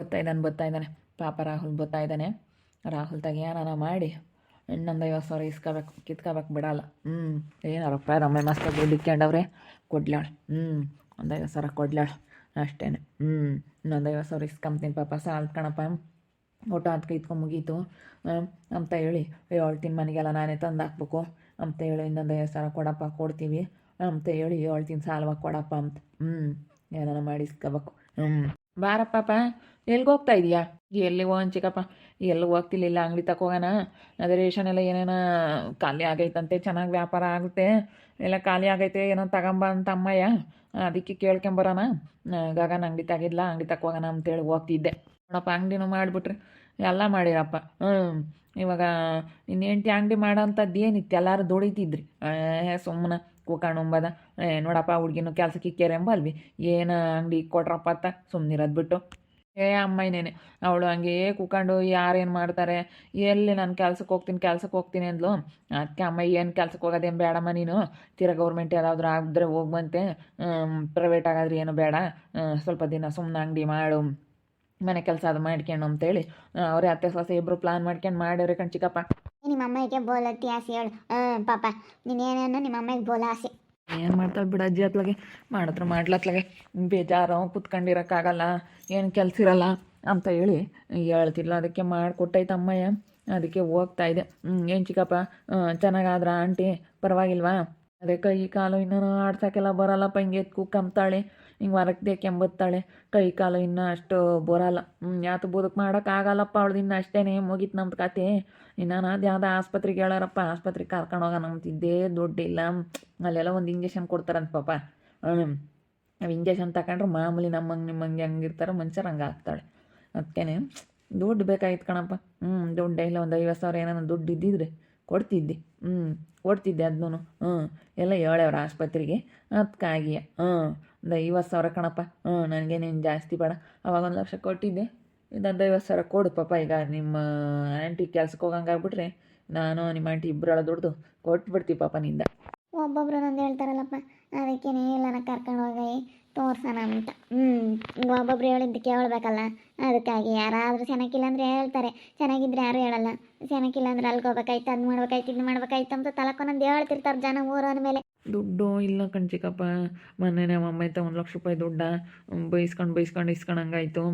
ಬರ್ತಾ ಇದ್ದಾನೆ ಬರ್ತಾ ಇದ್ದಾನೆ. ಪಾಪ ರಾಹುಲ್ ಬರ್ತಾ ಇದ್ದಾನೆ. ರಾಹುಲ್ ತಗ ಏನಾರ ಮಾಡಿ ಇನ್ನೊಂದು ಐವತ್ತು ಸಾವಿರ ಇಸ್ಕೋಬೇಕು, ಕಿತ್ಕೋಬೇಕು, ಬಿಡಲ್ಲ. ಹ್ಞೂ ಏನಾರಪ್ಪ ರಮ್ಮೆ ಮಸ್ತ್ ದುಡ್ಡು ಇಕ್ಕೊಂಡವ್ರೆ ಕೊಡ್ಲಾಳ. ಹ್ಞೂ ಒಂದು ಐವತ್ತು ಸಾವಿರ ಕೊಡ್ಲಾಳ. ಅಷ್ಟೇ ಹ್ಞೂ ಇನ್ನೊಂದು ಐವತ್ತು ಸಾವಿರ ಇಸ್ಕೊಂಬ್ತೀನಿ ಪಾಪ. ಸಾಲ ಕಣಪ್ಪ. ಊಟ ಅದಕ್ಕೆ ಇದ್ಕೊಂಡು ಮುಗೀತು. ಅಂತ ಹೇಳಿ ಹೇಳ್ತೀನಿ ಮನೆಗೆಲ್ಲ ನಾನೇ ತಂದು ಹಾಕ್ಬೇಕು ಅಂತ ಹೇಳಿ ಇನ್ನೊಂದು ಐವತ್ತು ಸಾವಿರ ಕೊಡಪ್ಪ, ಕೊಡ್ತೀವಿ. ಅಂತ ಹೇಳಿ ಹೇಳ್ತೀನಿ ಸಾಲವಾಗಿ ಕೊಡಪ್ಪ ಅಂತ. ಹ್ಞೂ ಏನಾರ ಮಾಡಿಸ್ಕೋಬೇಕು ಹ್ಞೂ ಬಾರಪ್ಪ ಎಲ್ಲಿಗೆ ಹೋಗ್ತಾ ಇದೀಯಾ? ಎಲ್ಲಿ ಹೋಗನ್ ಚಿಕ್ಕಪ್ಪ ಎಲ್ಲಿ ಹೋಗ್ತಿಲ್ಲ ಇಲ್ಲ ಅಂಗಡಿ ತಕೋಗೋಣ ಅದೇ ರೇಷನ್ ಎಲ್ಲ ಏನೇನ ಖಾಲಿ ಆಗೈತಂತೆ, ಚೆನ್ನಾಗಿ ವ್ಯಾಪಾರ ಆಗುತ್ತೆ. ಎಲ್ಲ ಖಾಲಿ ಆಗೈತೆ, ಏನೋ ತಗೊಂಬ ಅಂತ ಅಮ್ಮಯ್ಯ. ಅದಕ್ಕೆ ಕೇಳ್ಕೊಂಬರೋಣ. ಗಗನ ಅಂಗಡಿ ತೆಗಿದ್ಲ, ಅಂಗಡಿ ತಕೋಗೋಣ ಅಂತೇಳಿ ಹೋಗ್ತಿದ್ದೆ. ನೋಡಪ್ಪ, ಅಂಗಡಿನೂ ಮಾಡಿಬಿಟ್ರಿ ಎಲ್ಲ ಮಾಡಿರಪ್ಪ. ಹ್ಞೂ ಇವಾಗ ಇನ್ನೆಂಟಿ ಅಂಗಡಿ ಮಾಡೋಂಥದ್ದು ಏನಿತ್ತು? ಎಲ್ಲರೂ ದುಡಿತಿದ್ರಿ. ಸುಮ್ಮನೆ ಕೂಕಣುಂಬದ ಏ, ನೋಡಪ್ಪ, ಹುಡ್ಗಿನೂ ಕೆಲ್ಸಕ್ಕೆ ಇಕ್ಕ್ಯಾರ ಎಂಬಲ್ವಿ, ಏನು ಅಂಗಡಿ ಕೊಟ್ರಪ್ಪ ಅತ್ತ ಸುಮ್ಮನಿರೋದು ಬಿಟ್ಟು. ಏ ಅಮ್ಮಯ್ಯನೇನೆ ಅವಳು ಹಂಗೆ ಕೂಕೊಂಡು ಯಾರೇನು ಮಾಡ್ತಾರೆ? ಎಲ್ಲಿ ನಾನು ಕೆಲ್ಸಕ್ಕೆ ಹೋಗ್ತೀನಿ ಕೆಲ್ಸಕ್ಕೆ ಹೋಗ್ತೀನಿ ಅಂದ್ಲು. ಅದಕ್ಕೆ ಅಮ್ಮ, ಏನು ಕೆಲ್ಸಕ್ಕೆ ಹೋಗೋದೇನು ಬೇಡಮ್ಮ ನೀನು? ತೀರಾ ಗೌರ್ಮೆಂಟ್ ಯಾವುದಾದ್ರೂ ಆಗಿದ್ರೆ ಹೋಗ್ಬಂತೆ ಪ್ರೈವೇಟ್ ಆಗಾದ್ರೆ ಏನು ಬೇಡ. ಸ್ವಲ್ಪ ದಿನ ಸುಮ್ಮನೆ ಅಂಗಡಿ ಮಾಡು. ಮನೆ ಕೆಲಸ ಅದು ಮಾಡ್ಕೊಂಡು, ಅಂತೇಳಿ, ಅವರೇ, ಅತ್ತೆ, ಸೊಸೆ ಇಬ್ಬರು ಪ್ಲಾನ್ ಮಾಡ್ಕೊಂಡು ಮಾಡ್ಯವ್ರೆ ಕಣ್ ಚಿಕ್ಕಪ್ಪ. ನಿಮ್ಮ ಅಮ್ಮಗೆ ಬೋಲತ್ತಿ ಆಸೆ ಹೇಳು. ಹಾಂ ಪಾಪ ಏನೇನು ನಿಮ್ಮ ಅಮ್ಮಗೆ ಬೋಲ ಆಸೆ. ಏನು ಮಾಡ್ತಾಳೆ ಬಿಡ ಅಜ್ಜಿ ಅತ್ಲಾಗೆ? ಮಾಡಿದ್ರೆ ಮಾಡ್ಲತ್ಲಾಗೆ ಬೇಜಾರು, ಕುತ್ಕೊಂಡಿರೋಕ್ಕಾಗಲ್ಲ, ಏನು ಕೆಲಸ ಇರಲ್ಲ ಅಂತ ಹೇಳಿ ಹೇಳ್ತಿಲ್ಲ ಅದಕ್ಕೆ ಮಾಡಿಕೊಟ್ಟೈತೆ ಅಮ್ಮಯ್ಯ. ಅದಕ್ಕೆ ಹೋಗ್ತಾ ಇದೆ. ಏನು ಚಿಕ್ಕಪ್ಪ? ಚೆನ್ನಾಗಾದ್ರ ಆಂಟಿ? ಪರವಾಗಿಲ್ವಾ? ಅದಕ್ಕೆ ಈ ಕಾಲು ಇನ್ನೂ ಆಡ್ಸೋಕ್ಕೆಲ್ಲ ಬರಲ್ಲಪ್ಪ, ಹಿಂಗೆ ಎತ್ಕು ಹಿಂಗೆ ಹೊರಗೆ ಕೆಂಬತ್ತಾಳೆ ಕೈ ಕಾಲು ಇನ್ನೂ ಅಷ್ಟು ಬರೋಲ್ಲ. ಯಾತು ಬದುಕು ಮಾಡೋಕ್ಕಾಗಲ್ಲಪ್ಪ ಅವಳ್ದು ಇನ್ನು ಅಷ್ಟೇ ಮುಗೀತು ನಮ್ದು ಕತೆ. ಇನ್ನು ಅದು ಯಾವುದೋ ಆಸ್ಪತ್ರೆಗೆ ಹೇಳಾರಪ್ಪ ಆಸ್ಪತ್ರೆಗೆ ಕರ್ಕೊಂಡು ಹೋಗೋಣ ಅಂತಿದ್ದೇ ದುಡ್ಡಿಲ್ಲ ಅಲ್ಲೆಲ್ಲ ಒಂದು ಇಂಜೆಕ್ಷನ್ ಕೊಡ್ತಾರಂತ ಪಾಪ. ನಾವು ಇಂಜೆಕ್ಷನ್ ತಗೊಂಡ್ರೆ ಮಾಮೂಲಿ ನಮ್ಮಂಗೆ ನಿಮ್ಮಂಗೆ ಇರ್ತಾರೆ ಮನುಷ್ಯರು ಹಂಗೆ ಆಗ್ತಾಳೆ. ಅದಕ್ಕೇನೆ ದುಡ್ಡು ಬೇಕಾಗಿತ್ತು ಕಣಪ್ಪ. ಹ್ಞೂ ದುಡ್ಡು ಇಲ್ಲ ಒಂದು ಐವತ್ತು ಸಾವಿರ ಏನಾರ ದುಡ್ಡು ಇದ್ದಿದ್ರೆ ಕೊಡ್ತಿದ್ದೆ. ಹ್ಞೂ ಕೊಡ್ತಿದ್ದೆ ಅದನ್ನೂ. ಹ್ಞೂ ಎಲ್ಲ ಹೇಳವ್ರ ಆಸ್ಪತ್ರೆಗೆ. ಅದಕ್ಕಾಗಿ ಹ್ಞೂ, ಒಂದು ಐವತ್ತು ಸಾವಿರ ಕಣಪ್ಪ. ಹ್ಞೂ, ನನಗೆ ನೀನು ಜಾಸ್ತಿ ಬೇಡ. ಅವಾಗ ಒಂದು ಲಕ್ಷ ಕೊಟ್ಟಿದ್ದೆ. ಇದೊಂದು ಐವತ್ತು ಸಾವಿರ ಕೊಡು ಪಾಪ, ಈಗ ನಿಮ್ಮ ಆಂಟಿ ಕೆಲ್ಸಕ್ಕೆ ಹೋಗಂಗೆ ಆಗ್ಬಿಟ್ರೆ ನಾನು ನಿಮ್ಮ ಆಂಟಿ ಇಬ್ಬರೊಳ ದುಡ್ದು ಕೊಟ್ಬಿಡ್ತೀವಿ ಪಾಪ ನಿಂದ. ಒಬ್ಬೊಬ್ರು ನಂದು ಹೇಳ್ತಾರಲ್ಲಪ್ಪ, ಅದಕ್ಕೇನೆ ಎಲ್ಲನ ಕರ್ಕೊಂಡು ಹೋಗಿ. ತೋರ್ಸೋಣ ಅಂತ. ಹ್ಞೂ ಒಬ್ಬೊಬ್ರು ಹೇಳಿದ್ದು ಕೇಳಬೇಕಲ್ಲ ಅದಕ್ಕಾಗಿ ಯಾರಾದರೂ ಚೆನ್ನಾಗಿಲ್ಲ ಅಂದರೆ ಹೇಳ್ತಾರೆ. ಚೆನ್ನಾಗಿದ್ರೆ ಯಾರು ಹೇಳಲ್ಲ. ಚೆನ್ನಾಗಿಲ್ಲ ಅಂದ್ರೆ ಅಲ್ಲಿಗೆ ಹೋಗ್ಬೇಕಾಯ್ತು, ಅದು ಮಾಡ್ಬೇಕಾಯ್ತು, ಇದು ಮಾಡ್ಬೇಕಾಯ್ತು ಅಂತ ತಲಕೊಂದೊಂದು ಹೇಳ್ತಿರ್ತಾರೆ ಜನ ಊರನ ಮೇಲೆ. ದುಡ್ಡು ಇಲ್ಲ ಕಣ್ ಚಿಕ್ಕಪ್ಪ ಮೊನ್ನೆ ನಮ್ಮ ಅಮ್ಮ ಒಂದು ಲಕ್ಷ ರೂಪಾಯಿ ದುಡ್ಡ ಬೈಸ್ಕೊಂಡು ಬೈಸ್ಕೊಂಡು ಇಸ್ಕೊಂಡಂಗಾಯ್ತು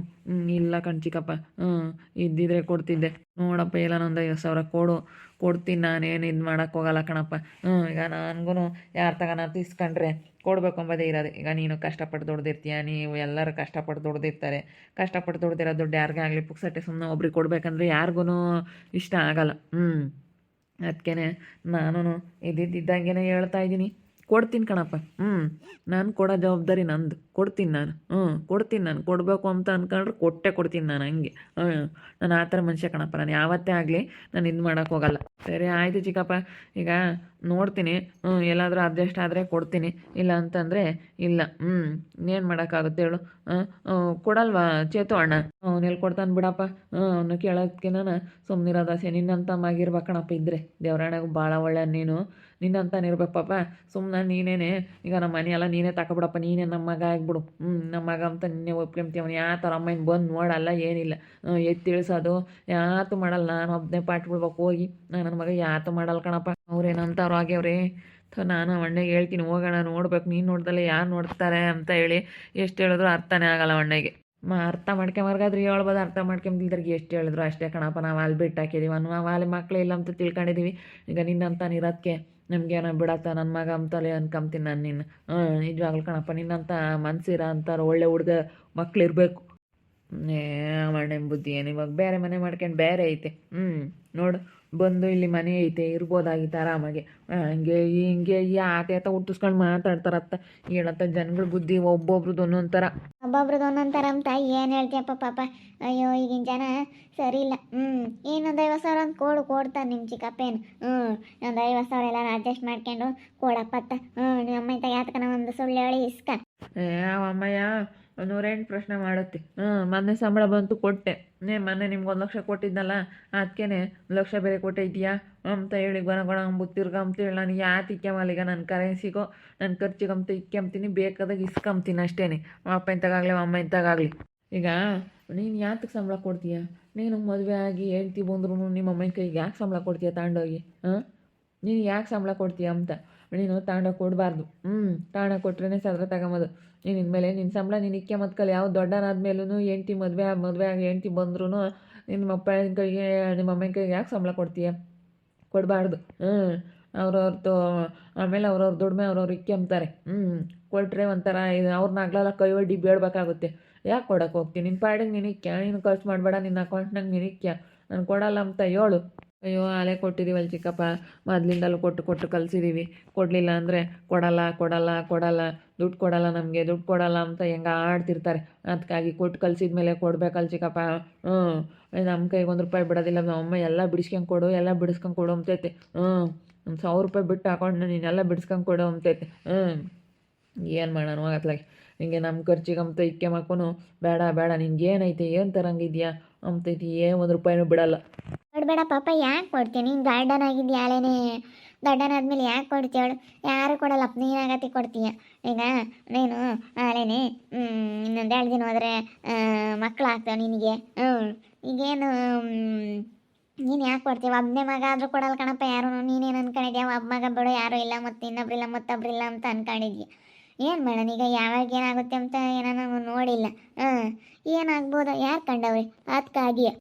ಇಲ್ಲ ಕಣ್ ಚಿಕ್ಕಪ್ಪ ಹ್ಞೂ ಇದ್ದಿದ್ರೆ ಕೊಡ್ತಿದ್ದೆ. ನೋಡಪ್ಪ ಇಲ್ಲ ಒಂದು ಐವತ್ತು ಸಾವಿರ ಕೊಡು. ಕೊಡ್ತೀನಿ ನಾನೇನು ಇದು ಮಾಡೋಕ್ಕೆ ಹೋಗಲ್ಲ ಕಣಪ್ಪ. ಹ್ಞೂ ಈಗ ನನಗೂ ಯಾರು ತಗೋಣ ಇಸ್ಕೊಂಡ್ರೆ ಕೊಡಬೇಕು ಅಂಬೋದೇ ಇರೋದು. ಈಗ ನೀನು ಕಷ್ಟಪಟ್ಟು ದುಡ್ದಿರ್ತೀಯ, ನೀವು ಎಲ್ಲರೂ ಕಷ್ಟಪಟ್ಟು ದುಡ್ದಿರ್ತಾರೆ. ಕಷ್ಟಪಟ್ಟು ದುಡ್ದಿರೋ ದುಡ್ಡು ಯಾರಿಗೇ ಆಗಲಿ ಪುಕ್ಸಟ್ಟೆ ಸುಮ್ಮನೆ ಒಬ್ರಿಗೆ ಕೊಡ್ಬೇಕಂದ್ರೆ ಯಾರಿಗೂ ಇಷ್ಟ ಆಗಲ್ಲ. ಹ್ಞೂ ಅದಕ್ಕೆ ನಾನು ಇದ್ದಿದ್ದಂಗೆ ಹೇಳ್ತಾ ಇದ್ದೀನಿ. ಕೊಡ್ತೀನಿ ಕಣಪ್ಪ. ಹ್ಞೂ ನಾನು ಕೊಡೋ ಜವಾಬ್ದಾರಿ ನಂದು. ಕೊಡ್ತೀನಿ ನಾನು. ಹ್ಞೂ ಕೊಡ್ತೀನಿ ನಾನು. ಕೊಡಬೇಕು ಅಂತ ಅಂದ್ಕೊಂಡ್ರೆ ಕೊಟ್ಟೆ ಕೊಡ್ತೀನಿ ನಾನು ಹಂಗೆ. ಹ್ಞೂ ನಾನು ಆ ಥರ ಮನುಷ್ಯ ಕಣಪ್ಪ. ನಾನು ಯಾವತ್ತೇ ಆಗಲಿ ನಾನು ಇದು ಮಾಡೋಕೆ ಹೋಗಲ್ಲ. ಸರಿ, ಆಯಿತು ಚಿಕ್ಕಪ್ಪ. ಈಗ ನೋಡ್ತೀನಿ. ಹ್ಞೂ ಎಲ್ಲಾದರೂ ಅಡ್ಜಸ್ಟ್ ಆದರೆ ಕೊಡ್ತೀನಿ. ಇಲ್ಲ ಅಂತಂದರೆ ಇಲ್ಲ. ಹ್ಞೂ ಇನ್ನೇನು ಮಾಡೋಕ್ಕಾಗುತ್ತೆ ಹೇಳು. ಕೊಡಲ್ವಾ? ಚೇತು ಅಣ್ಣ. ಅವ್ನು ಕೊಡ್ತಾನೆ ಬಿಡಪ್ಪ. ಹ್ಞೂ ಅವನು ನಾನು ಸುಮ್ಮನಿರೋದಾಸೆ ನಿನ್ನಂತ ಮಾಗಿರ್ಬೇಕಣಪ್ಪ ಕಣಪ್ಪ ಇದ್ದರೆ ದೇವರಾಣೆಗೂ ಭಾಳ ಒಳ್ಳೆ ನೀನು. ನಿನ್ನಂತಾನೆ ಇರಬೇಕಪ್ಪ ಪಾಪ ಸುಮ್ಮನೆ ನೀನೇನೆ, ಈಗ ನಮ್ಮ ಮನೆಯೆಲ್ಲ ನೀನೇ ತಗೊಬಿಡಪ್ಪ ನೀನೇ ನಮ್ಮ ಮಗ ಆಗ್ಬಿಡು. ಹ್ಞೂ ನಮ್ಮ ಮಗ ಅಂತ ನಿನ್ನೆ ಒಪ್ಕೊಂತೀವನು ಯಾವ ಥರ ಅಮ್ಮನ ಬಂದು ನೋಡಲ್ಲ, ಏನಿಲ್ಲ. ಎತ್ತಿ ಇಳಿಸೋದು ಯಾತು ಮಾಡಲ್ಲ. ನಾನು ಒಬ್ಬನೇ ಪಾಟ್ ಬಿಡ್ಬೇಕು, ಹೋಗಿ. ನಾನು ನನ್ನ ಮಗ ಯಾತು ಮಾಡಲ್ಲ ಕಣಪ್ಪ. ಅವ್ರೇನಂತವ್ರು ಆಗ್ಯವ್ರೆ. ನಾನು ಅಣ್ಣಗೆ ಹೇಳ್ತೀನಿ, ಹೋಗೋಣ, ನೋಡ್ಬೇಕು. ನೀನು ನೋಡ್ದಲ್ಲ, ಯಾರು ನೋಡ್ತಾರೆ ಅಂತ ಹೇಳಿ ಎಷ್ಟು ಹೇಳಿದ್ರು ಅರ್ಥನೇ ಆಗಲ್ಲ ಅಣ್ಣಗೆ ಮಾ, ಅರ್ಥ ಮಾಡ್ಕೊಂಬರ್ಗಾದ್ರೆ ಹೇಳ್ಬೋದು ಅರ್ಥ ಮಾಡ್ಕೊಂಬಿಲ್ದ್ರಿಗೆ ಎಷ್ಟು ಹೇಳಿದ್ರು ಅಷ್ಟೇ ಕಣಪ್ಪ. ನಾವು ಅಲ್ಲಿ ಬಿಟ್ಟು ಹಾಕಿದೀವಿ ಅನ್ನುವ ಅಲ್ಲಿ ಮಕ್ಳು ಇಲ್ಲ ಅಂತ ತಿಳ್ಕೊಂಡಿದ್ದೀವಿ ಈಗ ನಿನ್ನಂತ ಇರೋದಕ್ಕೆ ನಮಗೇನೋ ಬಿಡತ್ತ ನನ್ನ ಮಗ ಅಂತಲೇ ಅನ್ಕೊಂತೀನಿ ನಾನು ನಿನ್ನ. ನಿಜವಾಗ್ಲು ಕಣಪ್ಪ, ನಿನ್ನಂತ ಮನ್ಸಿರ ಅಂತಾರೆ ಒಳ್ಳೆ ಹುಡುಗ ಮಕ್ಳು ಇರಬೇಕು ಏ ಮಣ್ಣೆ ಬುದ್ಧಿ ಏನು ಇವಾಗ ಬೇರೆ ಮನೆ ಮಾಡ್ಕೊಂಡು ಬೇರೆ ಐತೆ. ಹ್ಞೂ ನೋಡು. ಬಂದು ಇಲ್ಲಿ ಮನೆ ಐತೆ ಇರ್ಬೋದಾಗಿತ್ತು ಆರಾಮಾಗಿ ಹಂಗೆ ಹಿಂಗೆ ಈ ಆತ ಆತ ಹುಟ್ಟಿಸ್ಕೊಂಡು ಮಾತಾಡ್ತಾರತ್ತ. ಹೇಳತ್ತ ಜನಗಳ ಬುದ್ಧಿ ಒಬ್ಬೊಬ್ರದ್ದು ಒಂದೊಂದು ಥರ ಒಬ್ಬೊಬ್ರದ್ದು ಒಂದೊಂದು ಥರ ಅಂತ ಏನು ಹೇಳ್ತೀಯಪ್ಪ ಪಾಪ. ಅಯ್ಯೋ ಈಗಿನ ಜನ ಸರಿ ಇಲ್ಲ. ಹ್ಞೂ ಏನೊಂದು ಐವತ್ತು ಸಾವಿರ ಅಂತ ಕೋಡು ಕೊಡ್ತಾರೆ ನಿಮ್ಮ ಚಿಕ್ಕಪ್ಪೇನು. ಹ್ಞೂ ಒಂದು ಐವತ್ತು ಸಾವಿರ ಎಲ್ಲ ಅಡ್ಜಸ್ಟ್ ಮಾಡ್ಕೊಂಡು ಕೊಡಪ್ಪತ್ತ. ಹ್ಞೂ ನಿಮ್ಮ ಅಮ್ಮ ಯಾತಕನ ಒಂದು ಸುಳ್ಳು ಹೇಳಿ ಇಸ್ಕ. ಏ ಅಮ್ಮಯ್ಯ ನೂರೆಂಟು ಪ್ರಶ್ನೆ ಮಾಡುತ್ತೆ. ಹ್ಞೂ ಮೊನ್ನೆ ಸಂಬಳ ಬಂತು ಕೊಟ್ಟೆ. ನೇ, ಮೊನ್ನೆ ನಿಮ್ಗೆ ಒಂದು ಲಕ್ಷ ಕೊಟ್ಟಿದ್ನಲ್ಲ ಅದಕ್ಕೇನೆ ಲಕ್ಷ ಬೇರೆ ಕೊಟ್ಟೈತೀಯಾ? ಅಂತ ಹೇಳಿ, ಗೊಣ ಗೊಣ ಅಂಬುತ್ತಿರ್ಗ ಅಂತೇಳಿ ನಾನು ಯಾತು ಇಕ್ಕೆಮಲ್ಲ ಈಗ ನನ್ನ ಕರೆನ್ಸಿಗೋ ನನ್ನ ಖರ್ಚಿಗಂತ ಇಕ್ಕಂಬ್ತೀನಿ ಬೇಕಾದಾಗ ಇಸ್ಕೊಂತೀನಿ ಅಷ್ಟೇ ಅಪ್ಪ ಇಂತಾಗಲಿ ಅಮ್ಮ ಇಂತಾಗಲಿ ಈಗ, ನೀನು ಯಾತಕ್ಕೆ ಸಂಬಳ ಕೊಡ್ತೀಯ? ನೀನು ಮದುವೆ ಆಗಿ ಹೇಳ್ತಿ ಬಂದ್ರು ನಿಮ್ಮ ಅಮ್ಮನ ಕೈಗೆ ಯಾಕೆ ಸಂಬಳ ಕೊಡ್ತೀಯ ತಗೊಂಡೋಗಿ ಹಾಂ? ನೀನು ಯಾಕೆ ಸಂಬಳ ಕೊಡ್ತೀಯ? ಅಂತ. ನೀನು ತಗೊಂಡೋಗಿ ಕೊಡಬಾರ್ದು. ಹ್ಞೂ ತಗೊಂಡೋಗಿ ಕೊಟ್ರೇ ಸದ್ರ ತಗೊಂಬೋದು ನೀನು ಇನ್ಮೇಲೆ ನಿನ್ನ ಸಂಬಳ ನೀನು ಇಕ್ಕೆ ಮತ್ಕಲ್ಲಿ ಯಾವ ದೊಡ್ಡನಾದ್ಮೇಲೂ ಹೆಂಡ್ತಿ ಮದುವೆ ಮದುವೆ ಆಗಿ ಹೆಂಡ್ತಿ ಬಂದ್ರೂ ನಿನ್ನ ಅಪ್ಪನ ಕೈಗೆ, ನಿಮ್ಮ ಅಮ್ಮನ ಕೈಗೆ ಯಾಕೆ ಸಂಬಳ ಕೊಡ್ತೀಯ? ಕೊಡಬಾರ್ದು. ಹ್ಞೂ ಅವ್ರವ್ರದ್ದು ಆಮೇಲೆ ಅವ್ರವ್ರ ದುಡಿಮೆ ಅವ್ರವ್ರು ಇಕ್ಕೆಂಬ್ತಾರೆ ಹ್ಞೂ ಕೊಟ್ಟರೆ ಒಂಥರ ಇದು ಅವ್ರನ್ನ ಆಗ್ಲೆಲ್ಲ ಕೈ ಒಡ್ಡಿ ಬೇಡಬೇಕಾಗುತ್ತೆ. ಯಾಕೆ ಕೊಡೋಕೆ ಹೋಗ್ತೀನಿ ನಿನ್ನ ಪಾಡಿಗೆ ನೀನು ಇಕ್ಕ ನೀನು ಖರ್ಚು ಮಾಡಬೇಡ ನಿನ್ನ ಅಕೌಂಟ್ನಾಗ ನೀನು ಇಕ್ಕ ನಾನು ಕೊಡಲ್ಲ ಅಂತ ಹೇಳು. ಅಯ್ಯೋ, ಆಲೆ ಕೊಟ್ಟಿದ್ದೀವಲ್ಲ ಚಿಕ್ಕಪ್ಪ. ಮೊದಲಿಂದಲೂ ಕೊಟ್ಟು ಕೊಟ್ಟು ಕಲಿಸಿದ್ದೀವಿ ಕೊಡಲಿಲ್ಲ ಅಂದರೆ ಕೊಡಲ್ಲ ಕೊಡಲ್ಲ ಕೊಡಲ್ಲ. ದುಡ್ಡು ಕೊಡಲ್ಲ ನಮಗೆ, ದುಡ್ಡು ಕೊಡಲ್ಲ ಅಂತ ಹೆಂಗೆ ಆಡ್ತಿರ್ತಾರೆ. ಅದಕ್ಕಾಗಿ ಕೊಟ್ಟು ಕಲ್ಸಿದ ಮೇಲೆ ಕೊಡ್ಬೇಕಲ್ಲ ಚಿಕ್ಕಪ್ಪ. ಹ್ಞೂ ನಮ್ಮ ಕೈಗೆ ಒಂದು ರೂಪಾಯಿ ಬಿಡೋದಿಲ್ಲ. ನಮ್ಮ ಅಮ್ಮ ಎಲ್ಲ ಬಿಡಿಸ್ಕೊಂಡು ಕೊಡು, ಎಲ್ಲ ಬಿಡಿಸ್ಕೊಂಡು ಕೊಡು ಅಂತೈತೆ ಹ್ಞೂ ಒಂದು ಸಾವಿರ ರೂಪಾಯಿ ಬಿಟ್ಟು ಹಾಕೊಂಡು ನೀನೆಲ್ಲ ಬಿಡಿಸ್ಕೊಂಡು ಕೊಡು ಅಂತೈತೆ ಹ್ಞೂ ಏನು ಮಾಡೋಣ ಹೋಗತ್ಲಾಗೆ ನಿಂಗೆ ನಮ್ಮ ಖರ್ಚಿಗೆ ಅಂತ ಇಕ್ಕೆ ಮಕ್ಕನು ಬೇಡ ಬೇಡ. ನಿನ್ಗೆ ಏನೈತೆ ಏನು ತರಂಗಿದ್ಯಾ ಅಂತೈತಿ ಏನು ಒಂದು ರೂಪಾಯಿನೂ ಬಿಡಲ್ಲ. ಕೊಡ್ಬೇಡ ಪಾಪ, ಯಾಕೆ ಕೊಡ್ತೀನಿ? ನೀನು ಗಾರ್ಡನ್ ಆಗಿದ್ಯಾಳೇನೆ ದೊಡ್ಡನ ಆದಮೇಲೆ ಯಾಕೆ ಕೊಡ್ತೀಯಳು ಯಾರು ಕೊಡಲ್ಲಪ್ಪ ನೀನಾಗತಿ ಕೊಡ್ತೀಯ. ಈಗ ನೀನು ಆಳೇನೆ ಇನ್ನೊಂದು ಎರಡು ದಿನ ಹೋದರೆ ಮಕ್ಕಳು ಆಗ್ತಾವೆ ನಿನಗೆ. ಹ್ಞೂ ಈಗೇನು ನೀನು ಯಾಕೆ ಕೊಡ್ತೀವ ಒಬ್ಬನೇ ಮಗ ಆದರೂ ಕೊಡಲ್ಲ ಕಣಪ್ಪ ಯಾರು ನೀನೇನು ಅನ್ಕೊಂಡಿದ್ಯಾ ಒಬ್ಬ ಮಗ ಬಿಡು, ಯಾರೂ ಇಲ್ಲ, ಮತ್ತು ಇನ್ನೊಬ್ರಿಲ್ಲ ಮತ್ತೊಬ್ರಿಲ್ಲ ಅಂತ ಅನ್ಕೊಂಡಿದ್ಯಾ ಏನು ಮಾಡೋಣ ಈಗ? ಯಾವಾಗ ಏನಾಗುತ್ತೆ ಅಂತ ಏನೋ ನೋಡಿಲ್ಲ. ಹಾಂ, ಏನಾಗ್ಬೋದು? ಯಾರು ಕಂಡವ್ರಿ? ಅದಕ್ಕಾಗಿಯೇ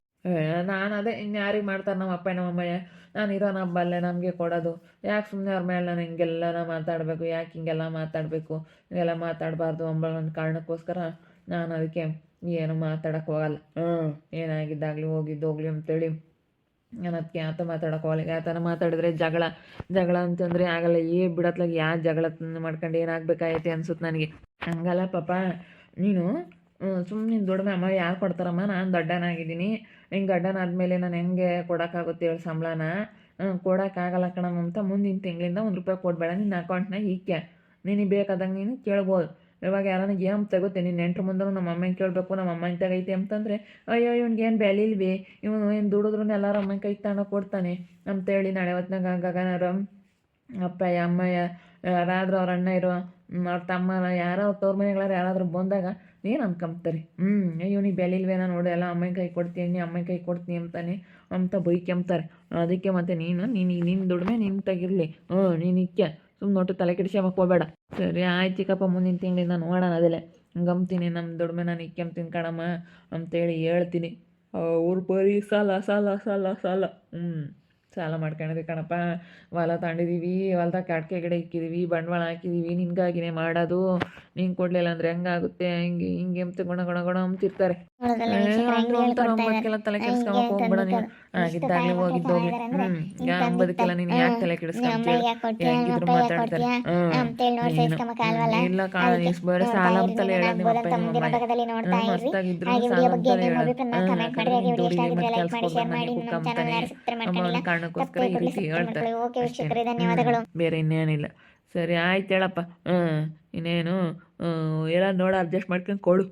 ನಾನು ಅದೇ ಇನ್ಯಾರಿಗೆ ಮಾಡ್ತಾರೆ ನಮ್ಮ ಅಪ್ಪ ನಮ್ಮ ಅಮ್ಮಯ್ಯ? ನಾನು ಇರೋ ನಮ್ಮಲ್ಲೇ ನಮಗೆ ಕೊಡೋದು. ಯಾಕೆ ಸುಮ್ಮನೆ ಅವ್ರ ಮೇಲೆ ನಾನು ಹಿಂಗೆಲ್ಲ ಮಾತಾಡಬೇಕು? ಯಾಕೆ ಹಿಂಗೆಲ್ಲ ಮಾತಾಡಬೇಕು? ಹಿಂಗೆಲ್ಲ ಮಾತಾಡಬಾರ್ದು ಅಂಬ ಒಂದು ಕಾರಣಕ್ಕೋಸ್ಕರ ನಾನು ಅದಕ್ಕೆ ಏನು ಮಾತಾಡೋಕೆ ಹೋಗಲ್ಲ. ಹ್ಞೂ ಏನಾಗಿದ್ದಾಗಲಿ ಹೋಗಿದ್ದು ಹೋಗ್ಲಿ ಅಂತೇಳಿ ನಾನು ಅದಕ್ಕೆ ಆತ ಮಾತಾಡೋಕೆ ಹೋಗಲ್ಲ ಯಾವ ಥರ ಮಾತಾಡಿದ್ರೆ ಜಗಳ ಜಗಳ ಅಂತಂದರೆ ಆಗಲ್ಲ. ಏ ಬಿಡತ್ಲಾಗ ಯಾ ಜಗಳ ಮಾಡ್ಕೊಂಡು ಏನಾಗಬೇಕಾಗೈತೆ ಅನ್ಸುತ್ತೆ ನನಗೆ. ಹಂಗಲ್ಲ ಪಾಪ. ನೀನು ಸುಮ್ಮನೆ ದುಡಿಮೆ ಅಮ್ಮ ಯಾರು ಕೊಡ್ತಾರಮ್ಮ? ನಾನು ದೊಡ್ಡನಾಗಿದ್ದೀನಿ. ಹಿಂಗೆ ಗಡ್ಡನಾದ್ಮೇಲೆ ನಾನು ಹೆಂಗೆ ಕೊಡೋಕ್ಕಾಗುತ್ತೆ ಹೇಳಿ ಸಂಬಳನ? ಕೊಡೋಕ್ಕಾಗಲ್ಲ ಕಣಮ್ಮ ಅಂತ ಮುಂದಿನ ತಿಂಗಳಿಂದ ಒಂದು ರೂಪಾಯಿ ಕೊಡಬೇಡ. ನಿನ್ನ ಅಕೌಂಟ್ನ ಇಕ್ಕೆ ನಿನಗೆ ಬೇಕಾದಂಗೆ ನೀನು ಕೇಳ್ಬೋದು. ಇವಾಗ ಯಾರನ್ನ ಏನು ತಗೋತೆ ನಿನ್ನ ನೆಂಟ್ರ ಮುಂದೆ ನಮ್ಮ ಅಮ್ಮನ ಕೇಳಬೇಕು, ನಮ್ಮ ಅಮ್ಮನ ತಗೈತೆ ಅಂತಂದರೆ, ಅಯ್ಯೋ ಇವ್ನಿಗೆ ಏನು ಬೆಲೆ ಇಲ್ವಿ ಇವನು ಏನು ದುಡಿದ್ರು ಎಲ್ಲರೂ ಅಮ್ಮನ ಕೈ ತಗೊಂಡು ಕೊಡ್ತಾನೆ. ಅಂತೇಳಿ ನಾಳೆ ಹೊತ್ನಾಗ ಗಗನರು ಅಪ್ಪಯ್ಯ ಅಮ್ಮ ಯಾರಾದರೂ ಅವ್ರ ಅಣ್ಣ ಇರೋ ಅವ್ರ ತಮ್ಮ ಯಾರೋ ತವ್ರ ಮನೆಗಳಾರು ಯಾರಾದರೂ ಬಂದಾಗ ಏನು ಅನ್ಕೊಂಬ್ತಾರೆ. ಹ್ಞೂ ಇವನಿಗೆ ಬೆಲೆ ಇಲ್ವೇನೋ ನೋಡು, ಎಲ್ಲ ಅಮ್ಮನ ಕೈ ಕೊಡ್ತೀನಿ ಅಮ್ಮನ ಕೈ ಕೊಡ್ತೀನಿ ಅಂತಾನೆ ಅಂತ ಬೈಕೆಂಬ್ತಾರೆ. ಅದಕ್ಕೆ ಮತ್ತೆ ನೀನು ನೀನು ನಿನ್ನ ದುಡಿಮೆ ನಿನ್ನ ತೆಗಿರಲಿ. ಹ್ಞೂ ನೀನು ಇಕ್ಕೆ ಸುಮ್ಮನೆ ಒಟ್ಟು ತಲೆ ಕೆಡಿಸ್ಕೊಂಬಕ್ಕೆ ಹೋಗಬೇಡ. ಸರಿ ಆಯ್ತು ಚಿಕ್ಕಪ್ಪ, ಮುಂದಿನ ತಿಂಗಳಿಂದ ನೋಡೋಣ ಅದೆಲ್ಲ ಗಮ್ತೀನಿ ನಮ್ಮ ದುಡಿಮೆ ನಾನು ಇಕ್ಕೆಂಬ್ತೀನಿ ಕಣಮ್ಮ ಅಂತೇಳಿ ಹೇಳ್ತೀನಿ. ಅವ್ರು ಬರೀ ಸಾಲ ಸಾಲ ಸಾಲ ಸಾಲ. ಹ್ಞೂ ಸಾಲ ಮಾಡ್ಕೊಂಡಿದ್ವಿ ಕಣಪ್ಪ ಹೊಲ ತಗೊಂಡಿದ್ದೀವಿ ಹೊಲ್ದಾಗ ಅಡಿಕೆ ಗಿಡ ಇಕ್ಕಿದ್ದೀವಿ ಬಂಡವಾಳ ಹಾಕಿದ್ದೀವಿ ನಿನ್ಗಾಗಿನೇ ಮಾಡೋದು ನೀನು ಕೊಡಲಿಲ್ಲ ಅಂದರೆ ಹೆಂಗಾಗುತ್ತೆ ಹಿಂಗೆ ಹಿಂಗೆ ಎಂತ ಗುಣ ಗುಣ ಗುಣ ಅಂತಿರ್ತಾರೆ ತಲೆ ಇದ್ದಾರೆ. ಹೋಗ್ಬಿಡ ಹಿಂಗೆ ಹೋಗ್ಬೇಡ ನೀನು. ಆಗಿದ್ದಾಗಲೇ ಹೋಗಿದ್ದೋಗ್ಲಿ. ಹ್ಮ್. ಬದುಕಿಲ್ಲ ನೀನು ಯಾಕೆ ತಲೆ ಕೆಡಿಸ್ಕೊಂತೀಯ? ಅಮ್ಮ ಹೆಂಗಿದ್ರು ಮಾತಾಡ್ತಾರೆ. ಇಲ್ಲ ಕಾಣ ನೀವು ಬರೀ ಸಾಲ ಅಂತಲೇ ಹೇಳೋದು ನಿಮ್ಮ ಅಪ್ಪ ನಿಮ್ಮ ಅಮ್ಮ. ಮಸ್ತಾಗಿದ್ರು ಸಾಲ ಅಂತಲೇ ಹೇಳೋದು. ಅಭಿಪ್ರಾಯನ ಹ್ಮ್, ಕಮೆಂಟ್ ಮಾಡಿ ಕಡಿಮೆ ಹಾಗೆ ವಿಡಿಯೋ ಇಷ್ಟ ದುಡ್ಡಿಗೆ ಆಗಿದ್ರೆ ಲೈಕ್ ಮಾಡಿ ಶೇರ್ ಮಾಡಿ ನಮ್ಮ ಚಾನಲ್ ಯಾರು ಸಬ್ಸ್ಕ್ರೈಬ್ ಮಾಡ್ಕೊಂಡಿಲ್ಲ ಅಮ್ಮ ಕಾರಣಕ್ಕೋಸ್ಕರ ಈ ರೀತಿ ಹೇಳ್ತಾರೆ. ಧನ್ಯವಾದಗಳು. ಬೇರೆ ಇನ್ನೇನಿಲ್ಲ. ಸರಿ ಆಯ್ತು ಹೇಳಪ್ಪ. ಹ್ಞೂ ಇನ್ನೇನು ಎಲ್ಲ ನೋಡ ಅಡ್ಜಸ್ಟ್ ಮಾಡ್ಕೊಂಡು ಕೊಡು.